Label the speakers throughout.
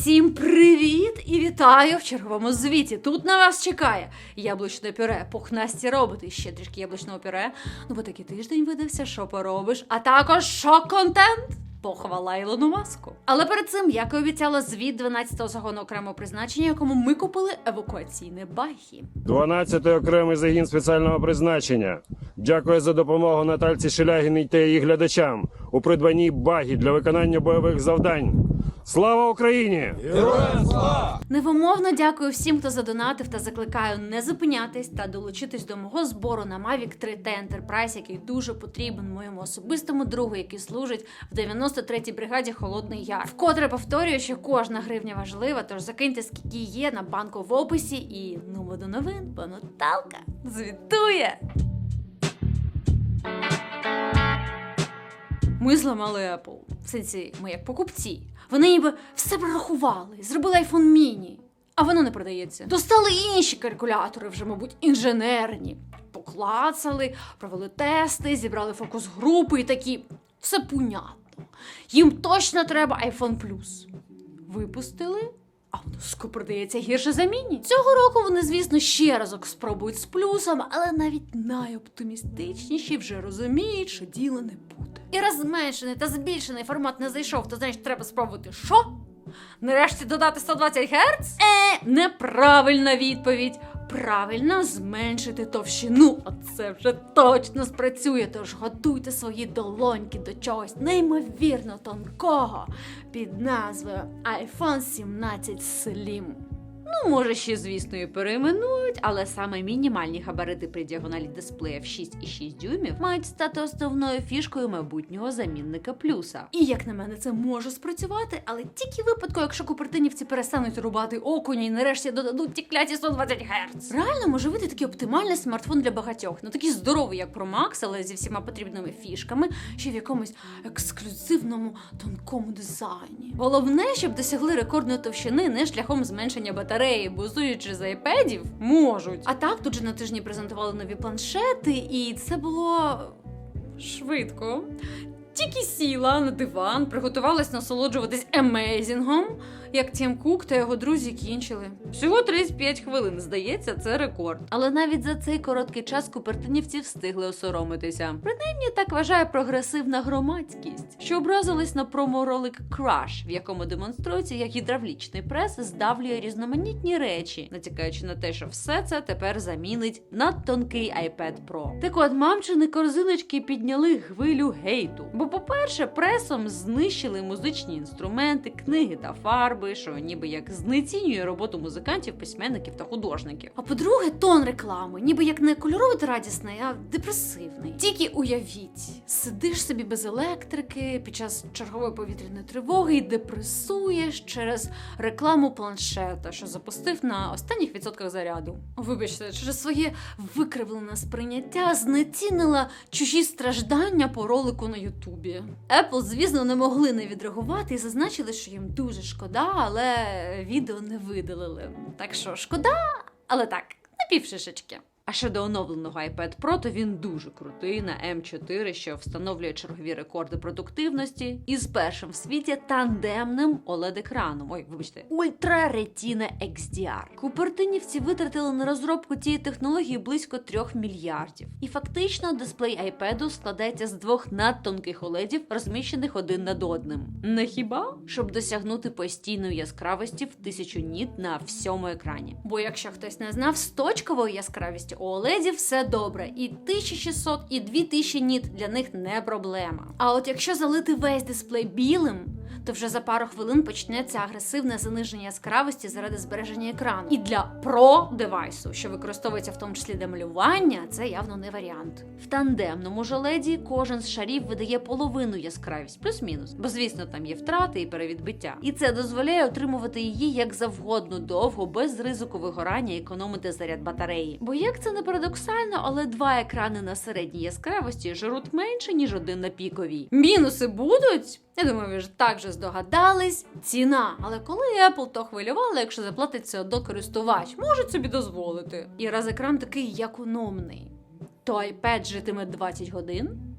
Speaker 1: Всім привіт і вітаю в черговому звіті. Тут на вас чекає яблучне пюре, пухнасті роботи, ще трішки яблучного пюре. Ну бо такий тиждень видався, що поробиш, а також шок-контент. Похвала Ілону Маску. Але перед цим, як і обіцяла, звіт 12-го загону окремого призначення, якому ми купили евакуаційне багі.
Speaker 2: 12-й окремий загін спеціального призначення. Дякую за допомогу Натальці Шелягіній та її глядачам у придбанні багі для виконання бойових завдань. Слава Україні!
Speaker 1: Невимовно дякую всім, хто задонатив та закликаю не зупинятись та долучитись до мого збору на Mavic 3 T Enterprise, який дуже потрібен моєму особистому другу, який служить в 93-й бригаді Холодний Яр. Вкотре повторюю, що кожна гривня важлива, тож закиньте скільки є на банку в описі і ну до новин, бо Наталка звітує. Ми зламали Apple. В сенсі, ми як покупці. Вони ніби все прорахували, зробили iPhone mini, а воно не продається. Достали інші калькулятори, вже, мабуть, інженерні. Поклацали, провели тести, зібрали фокус групи і такі. Все понятно. Їм точно треба iPhone Plus. Випустили. А воно продається гірше за міні. Цього року вони, звісно, ще разок спробують з плюсом, але навіть найоптимістичніші вже розуміють, що діло не буде. І раз зменшений та збільшений формат не зайшов, то значить треба спробувати що? Нарешті додати 120 Гц? Е, неправильна відповідь. Правильно зменшити товщину. Оце вже точно спрацює. Тож готуйте свої долоньки до чогось неймовірно тонкого під назвою iPhone 17 Slim. Ну, може, ще, звісно, і перейменують, але саме мінімальні габарити при діагоналі дисплея в 6,6 дюймів мають стати основною фішкою майбутнього замінника плюса. І як на мене, це може спрацювати, але тільки випадку, якщо купертинівці перестануть рубати окуні і нарешті додадуть ті кляті 120 Гц. Реально може вийти такий оптимальний смартфон для багатьох. Ну такий здоровий, як Pro Max, але зі всіма потрібними фішками, ще в якомусь ексклюзивному тонкому дизайні. Головне, щоб досягли рекордної товщини не шляхом зменшення батареї, бо судячи з айпедів, можуть. А так тут же на тижні презентували нові планшети, і це було швидко. Тільки сіла на диван, приготувалась насолоджуватись емейзінгом, як Тім Кук та його друзі кінчили. Всього 35 хвилин, здається, це рекорд. Але навіть за цей короткий час купертинівці встигли осоромитися. Принаймні так вважає прогресивна громадськість, що образилась на промо-ролик Crash, в якому демонструється, як гідравлічний прес здавлює різноманітні речі, натякаючи на те, що все це тепер замінить надтонкий iPad Pro. Так от мамчини корзиночки підняли хвилю гейту. Бо, по-перше, пресом знищили музичні інструменти, книги та фарби, що ніби як знецінює роботу музикантів, письменників та художників. А по-друге, тон реклами, ніби як не кольоровий та радісний, а депресивний. Тільки уявіть, сидиш собі без електрики під час чергової повітряної тривоги і депресуєш через рекламу планшета, що запустив на останніх відсотках заряду. Вибачте, через своє викривлене сприйняття знецінила чужі страждання по ролику на Ютубі. Apple, звісно, не могли не відреагувати і зазначили, що їм дуже шкода, але відео не видалили. Так що шкода, але так, на А щодо оновленого iPad Pro, то він дуже крутий на M4, що встановлює чергові рекорди продуктивності, і з першим в світі тандемним OLED-екраном. Ой, вибачте, Ultra Retina XDR. Купертинівці витратили на розробку цієї технології близько 3 мільярдів. І фактично дисплей iPad складається з двох надтонких OLED, розміщених один над одним. Не хіба? Щоб досягнути постійної яскравості в 1000 ніт на всьому екрані. Бо якщо хтось не знав, з точковою яскравістю у OLED все добре, і 1600, і 2000 ніт для них не проблема. А от якщо залити весь дисплей білим, то вже за пару хвилин почнеться агресивне заниження яскравості заради збереження екрану. І для Pro девайсу, що використовується в тому числі для малювання, це явно не варіант. В тандемному ж OLED кожен з шарів видає половину яскравість, плюс-мінус, бо звісно там є втрати і перевідбиття. І це дозволяє отримувати її як завгодно довго, без ризику вигорання економити заряд батареї. Бо як це не парадоксально, але два екрани на середній яскравості жируть менше ніж один на піковій. Мінуси будуть. Я думаю, ви ж так же здогадались. Ціна. Але коли Apple то хвилювала, якщо заплатить це до користувач, можуть собі дозволити. І раз екран такий економний, то iPad житиме 20 годин.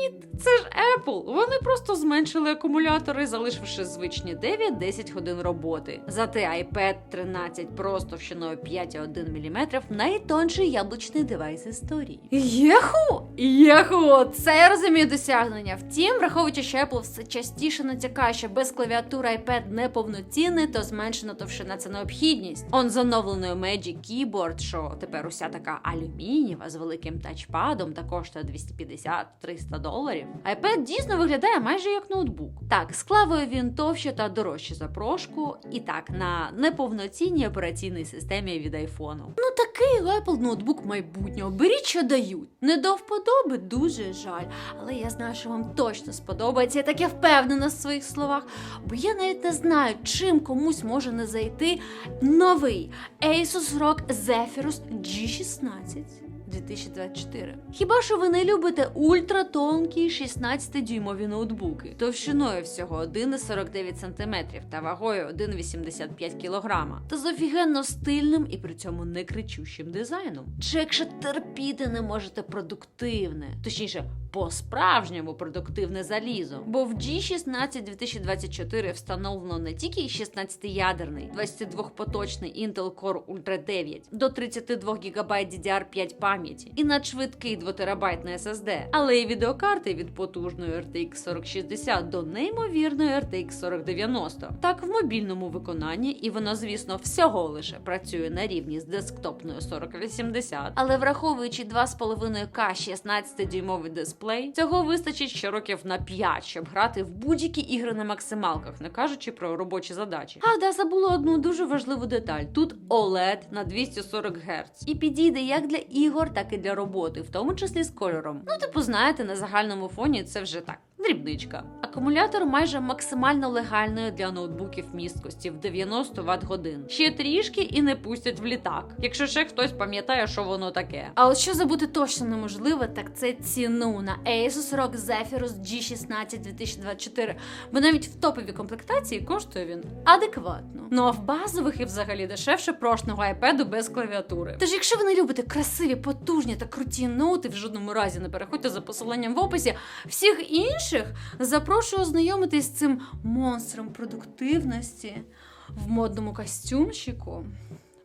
Speaker 1: Ні, це ж Apple. Вони просто зменшили акумулятори, залишивши звичні 9-10 годин роботи. Зате iPad 13 Pro з товщиною 5,1 мм найтонший яблучний девайс історії. Єху! Єху! Це я розумію досягнення. Втім, враховуючи, що Apple все частіше натякає, що без клавіатури iPad не повноцінний, то зменшена товщина це необхідність. Он з оновленою Magic Keyboard, що тепер уся така алюмінієва з великим тачпадом та коштує 250-300 доларів. iPad дійсно виглядає майже як ноутбук. Так, з клавою він товще та дорожче за прошку, і так на неповноцінній операційній системі від айфону. Ну такий Apple ноутбук майбутнього. Беріть, що дають. Не до вподоби, дуже жаль. Але я знаю, що вам точно сподобається. Я так я впевнена в своїх словах. Бо я навіть не знаю, чим комусь може не зайти новий Asus ROG Zephyrus G16. 2024. Хіба що ви не любите ультратонкі 16-дюймові ноутбуки товщиною всього 1,49 см та вагою 1,85 кг та з офігенно стильним і при цьому не кричущим дизайном? Чи якщо терпіти не можете продуктивне, точніше, по-справжньому продуктивне залізо? Бо в G16 2024 встановлено не тільки 16-ядерний, 22-поточний Intel Core Ultra 9 до 32 ГБ DDR5 пам'яті і надшвидкий 2-терабайтний SSD, але й відеокарти від потужної RTX 4060 до неймовірної RTX 4090. Так в мобільному виконанні, і воно, звісно, всього лише працює на рівні з десктопною 4080, але враховуючи 2,5К 16-дюймовий дисплей, цього вистачить ще років на 5, щоб грати в будь-які ігри на максималках, не кажучи про робочі задачі. А да, забула одну дуже важливу деталь: тут OLED на 240 Гц. І підійде як для ігор, так і для роботи, в тому числі з кольором. Ну, типу, знаєте, на загальному фоні це вже так. Дрібничка. Акумулятор майже максимально легальної для ноутбуків місткості в 90 Вт годин. Ще трішки і не пустять в літак. Якщо ще хтось пам'ятає, що воно таке. А от що забути точно неможливо, так це ціну на Asus ROG Zephyrus G16 2024. Бо навіть в топовій комплектації коштує він адекватно. Ну а в базових і взагалі дешевше прошного iPad без клавіатури. Тож, якщо ви не любите красиві, потужні та круті ноути, в жодному разі не переходьте за посиланням в описі. Всіх інших запрошую ознайомитись з цим монстром продуктивності в модному костюмчику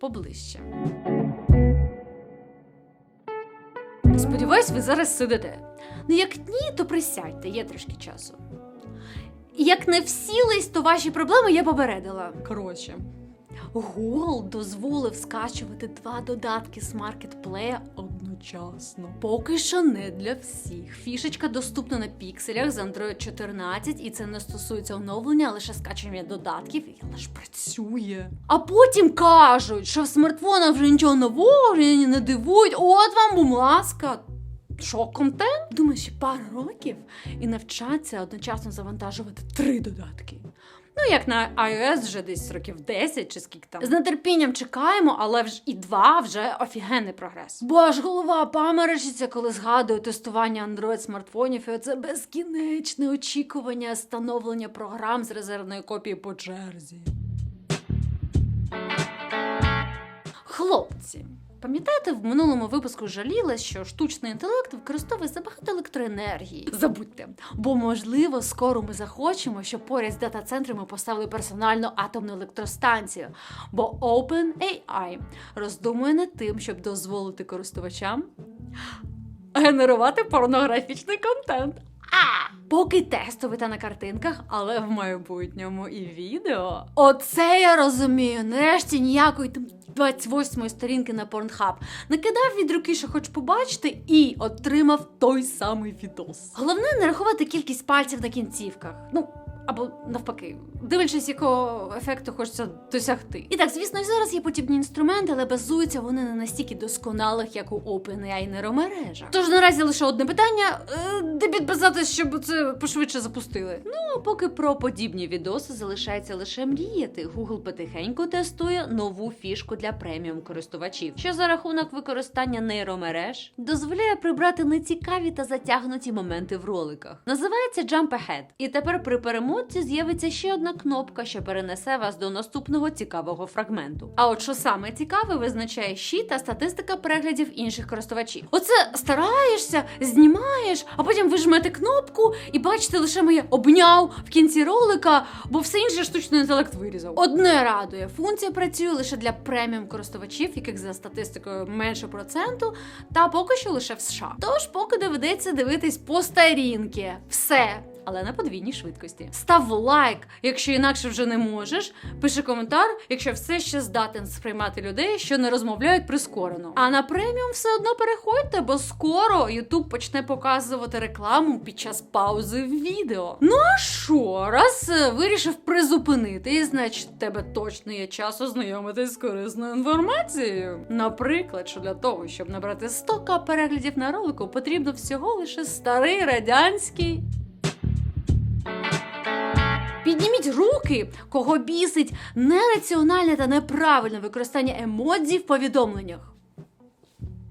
Speaker 1: поближче. Сподіваюсь, ви зараз сидите. Ну, як ні, то присядьте, є трішки часу. Як не всілись, то ваші проблеми я попередила. Коротше. Google дозволив скачувати два додатки з маркетплея одночасно. Поки що не для всіх. Фішечка доступна на пікселях з Android 14, і це не стосується оновлення, а лише скачування додатків, і але ж працює. А потім кажуть, що в смартфонах вже нічого нового не дивують. От вам, будь ласка. Що, контент? Думаю, ще пару років і навчаться одночасно завантажувати три додатки. Ну, як на iOS вже десь років 10 чи скільки там. З нетерпінням чекаємо, але вже і два вже офігенний прогрес. Бо аж голова паморочиться, коли згадую тестування Android смартфонів, і оце безкінечне очікування встановлення програм з резервної копії по черзі. Хлопці. Пам'ятаєте, в минулому випуску жаліла, що штучний інтелект використовує забагато електроенергії. Забудьте, бо можливо скоро ми захочемо, щоб поряд з дата-центрами поставили персональну атомну електростанцію. Бо OpenAI роздумує над тим, щоб дозволити користувачам генерувати порнографічний контент. А! Поки тестовий на картинках, але в майбутньому і відео. Оце я розумію. Нарешті ніякої там 28-ї сторінки на Pornhub. Накидав від руки, що хоч побачити, і отримав той самий відос. Головне не рахувати кількість пальців на кінцівках. Ну. Або навпаки, дивлячись, якого ефекту хочеться досягти. І так, звісно, і зараз є подібні інструменти, але базуються вони не настільки досконалих, як у OpenAI нейромережах. Тож наразі лише одне питання: е, де підписати, щоб це пошвидше запустили. Ну а поки про подібні відоси залишається лише мріяти. Google потихеньку тестує нову фішку для преміум користувачів, що за рахунок використання нейромереж дозволяє прибрати нецікаві та затягнуті моменти в роликах. Називається Jump Ahead. І тепер при перемотці
Speaker 3: емоці з'явиться ще одна кнопка, що перенесе вас до наступного цікавого фрагменту.
Speaker 1: А от що саме цікаве, визначає щі та статистика переглядів інших користувачів. Оце стараєшся, знімаєш, а потім ви жмете кнопку і бачите лише моє обняв в кінці ролика, бо все інше штучний інтелект вирізав. Одне радує, функція працює лише для преміум користувачів, яких за статистикою менше проценту, та поки що лише в США. Тож поки доведеться дивитись по старінки. Все. Але на подвійній швидкості. Став лайк, якщо інакше вже не можеш. Пиши коментар, якщо все ще здатен сприймати людей, що не розмовляють прискорено. А на преміум все одно переходьте, бо скоро YouTube почне показувати рекламу під час паузи в відео. Ну а що, раз е, вирішив призупинити, значить тебе точно є час ознайомитись з корисною інформацією. Наприклад, що для того, щоб набрати 100к переглядів на ролику, потрібно всього лише старий радянський. Підніміть руки, кого бісить нераціональне та неправильне використання емодзі в повідомленнях.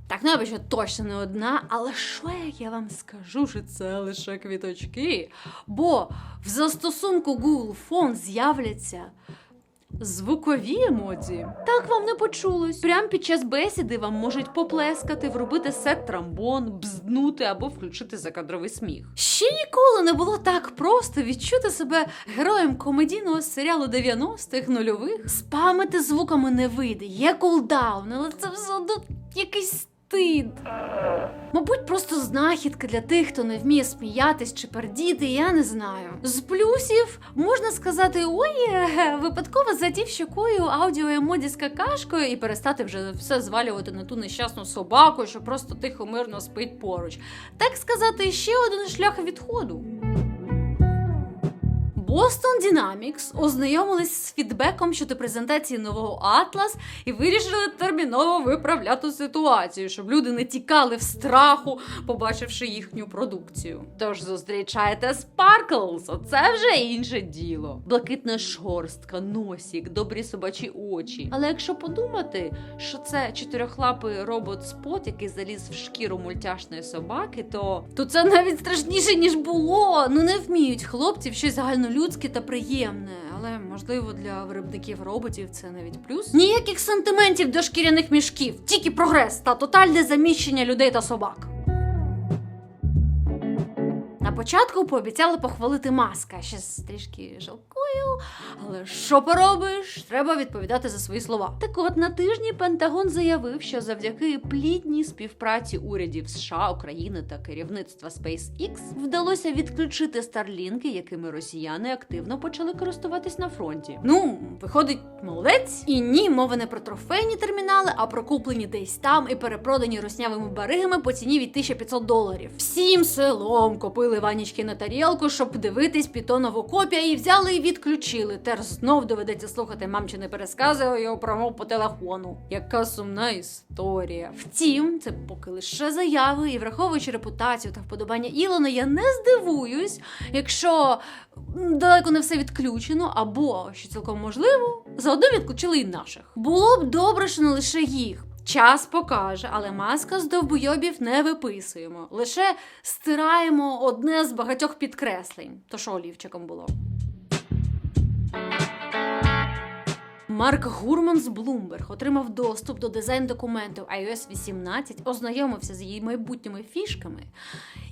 Speaker 1: Так, ну що точно не одна, але що як я вам скажу, що це лише квіточки? Бо в застосунку Google Phone з'являться звукові емодзі.
Speaker 3: Так вам не почулось. Прямо під час бесіди вам можуть поплескати, вробити сет трамбон, бзднути або включити закадровий сміх.
Speaker 1: Ще ніколи не було так просто відчути себе героєм комедійного серіалу 90-х нульових. Спамити звуками не вийде, є кулдаун, але це все одно якийсь стид. Мабуть, просто знахідка для тих, хто не вміє сміятись чи пердіти, я не знаю. З плюсів можна сказати: ой, е, випадково задів щокою аудіо емоді з какашкою і перестати вже все звалювати на ту нещасну собаку, що просто тихо мирно спить поруч. Так сказати, ще один шлях відходу. Boston Dynamics ознайомились з фідбеком щодо презентації нового Atlas і вирішили терміново виправляти ситуацію, щоб люди не тікали в страху, побачивши їхню продукцію.
Speaker 3: Тож зустрічаєте Sparkles, оце вже інше діло. Блакитна шорстка, носік, добрі собачі очі. Але якщо подумати, що це чотирьохлапий робот-спот, який заліз в шкіру мультяшної собаки, то
Speaker 1: То це навіть страшніше, ніж було. Ну не вміють хлопців щось загальнолюдське та приємне. Але можливо для виробників роботів це навіть плюс. Ніяких сантиментів до шкіряних мішків, тільки прогрес та тотальне заміщення людей та собак. На початку пообіцяли похвалити маска. Ще трішки жалкую, але що поробиш? Треба відповідати за свої слова.
Speaker 3: Так от на тижні Пентагон заявив, що завдяки плідній співпраці урядів США, України та керівництва SpaceX вдалося відключити старлінки, якими росіяни активно почали користуватись на фронті.
Speaker 1: Ну, виходить, молодець. І ні, мова не про трофейні термінали, а про куплені десь там і перепродані руснявими баригами по ціні від 1500 доларів. Всім селом купили ванічки на тарілку, щоб дивитись пітонову копія, і взяли і відключили. Тепер знов доведеться слухати мамчини перескази його промов по телефону. Яка сумна історія. Втім, це поки лише заяви, і враховуючи репутацію та вподобання Ілона, я не здивуюсь, якщо далеко не все відключено, або що цілком можливо, заодно відключили і наших. Було б добре, що не лише їх. Час покаже, але маска з довбойобів не виписуємо. Лише стираємо одне з багатьох підкреслень. То що олівчиком було. Марк Гурман з Bloomberg отримав доступ до дизайн-документів iOS 18, ознайомився з її майбутніми фішками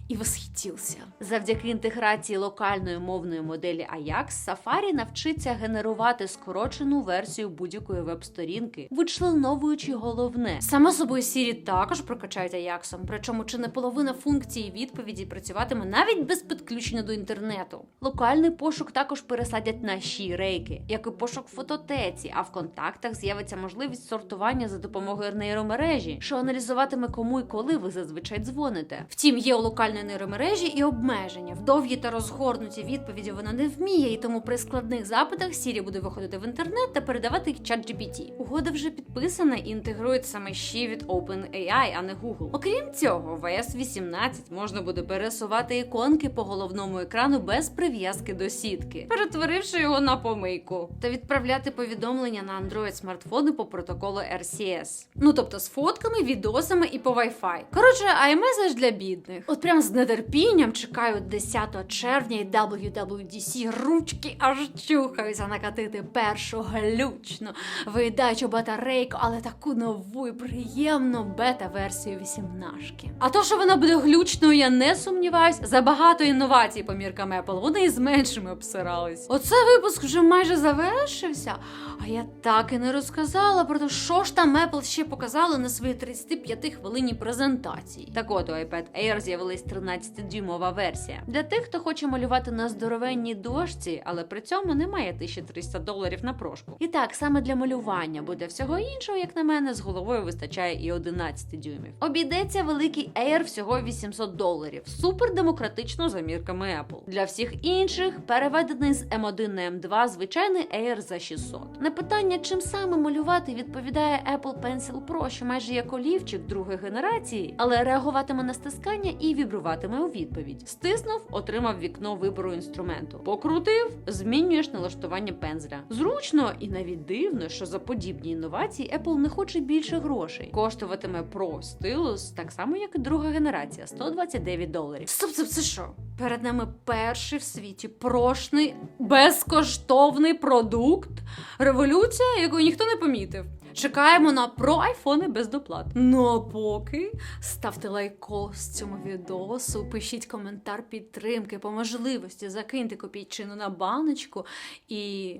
Speaker 1: і восхитівся.
Speaker 3: Завдяки інтеграції локальної мовної моделі Ajax, Safari навчиться генерувати скорочену версію будь-якої веб-сторінки, вичленовуючи головне.
Speaker 1: Само собою Сірі також прокачають Аяксом, причому чи не половина функції відповіді працюватиме навіть без підключення до інтернету.
Speaker 3: Локальний пошук також пересадять на щі рейки, як і пошук фототеці, а в контактах з'явиться можливість сортування за допомогою нейромережі, що аналізуватиме кому і коли ви зазвичай дзвоните.
Speaker 1: Втім, є у локальної нейромережі і обмеження. В довгі та розгорнуті відповіді вона не вміє, і тому при складних запитах Сірі буде виходити в інтернет та передавати чат GPT. Угода вже підписана і інтегрує саме щі від OpenAI, а не Google. Окрім цього, в iOS 18 можна буде пересувати іконки по головному екрану без прив'язки до сітки, перетворивши його на помийку, та відправляти повідомлення на Android смартфони по протоколу RCS. Ну тобто з фотками, відосами і по Wi-Fi. Коротше, iMessage для бідних. От прям з нетерпінням чекаю 10 червня і WWDC ручки аж чухаються накатити першу глючну виїдаючу батарейку, але таку нову і приємну бета-версію 18. А то, що вона буде глючною, я не сумніваюсь. Забагато інновацій по міркам Apple. Вони і з меншими обсирались. Оце випуск вже майже завершився. А я так і не розказала про те, що ж там Apple ще показали на своїй 35 хвилинній презентації.
Speaker 3: Так от у iPad Air з'явилась 13-дюймова версія. Для тих, хто хоче малювати на здоровенній дошці, але при цьому не має 1300 доларів на прошку. І так, саме для малювання буде всього іншого, як на мене, з головою вистачає і 11 дюймів. Обійдеться великий Air всього 800 доларів. Супер демократично за мірками Apple. Для всіх інших переведений з M1 на M2 звичайний Air за 600. На питання, чим саме малювати, відповідає Apple Pencil Pro, що майже як олівчик другої генерації, але реагуватиме на стискання і вібруватиме у відповідь. Стиснув, отримав вікно вибору інструменту. Покрутив, змінюєш налаштування пензля. Зручно і навіть дивно, що за подібні інновації Apple не хоче більше грошей. Коштуватиме Pro стилус так само, як і друга генерація 129 доларів.
Speaker 1: Стоп, це, це що? Перед нами перший в світі прошний безкоштовний продукт. Революція, яку ніхто не помітив. Чекаємо на про айфони без доплат. Ну а поки ставте лайкос цьому відосу, пишіть коментар підтримки, по можливості закиньте копійчину на баночку і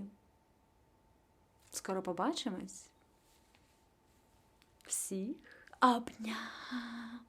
Speaker 1: скоро побачимось. Всіх обняв.